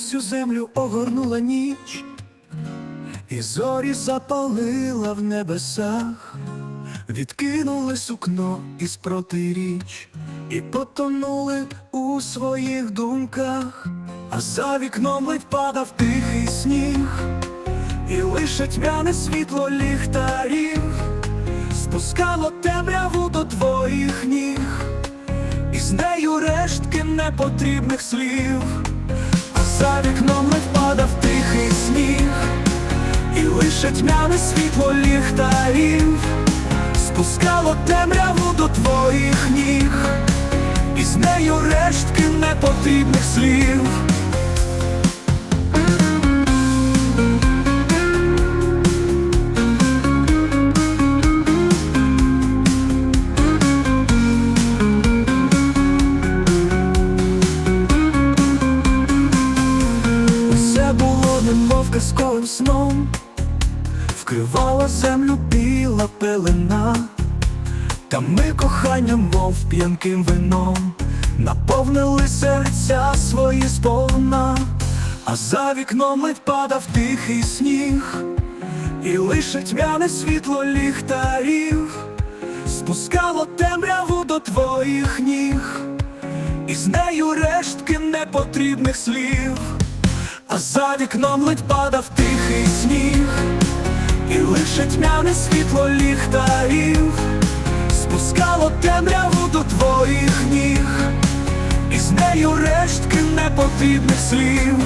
всю землю огорнула ніч, і зорі запалила в небесах, відкинули сукно із протиріч, і потонули у своїх думках, а за вікном ледь падав тихий сніг, і лише тьмяне світло ліхтарів спускало темряву до твоїх ніг, і з нею рештки непотрібних слів, за вікном ледь падав тихий сніг, і лише тьмяне світло ліхтарів спускало темряву до твоїх ніг, і з нею рештки непотрібних слів. Немов казковим сном, вкривала землю біла пелена, та ми коханням, мов п'янким вином, наповнили серця свої сповна, а за вікном ледь падав тихий сніг, і лише тьмяне світло ліхтарів спускало темряву до твоїх ніг, і з нею рештки непотрібних слів. А за вікном ледь падав тихий сніг, і лише тьмяне світло ліхтарів спускало темряву до твоїх ніг, і з нею рештки непотрібних слів.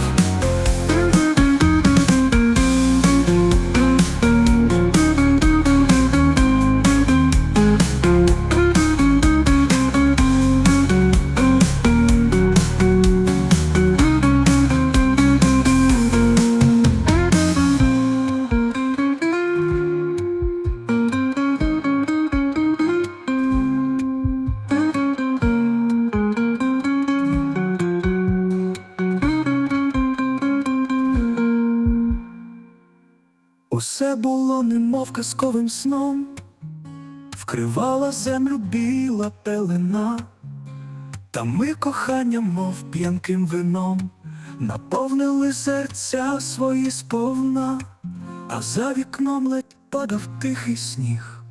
Усе було немов казковим сном, вкривала землю біла пелена, та ми коханням, мов п'янким вином, наповнили серця свої сповна, а за вікном ледь падав тихий сніг.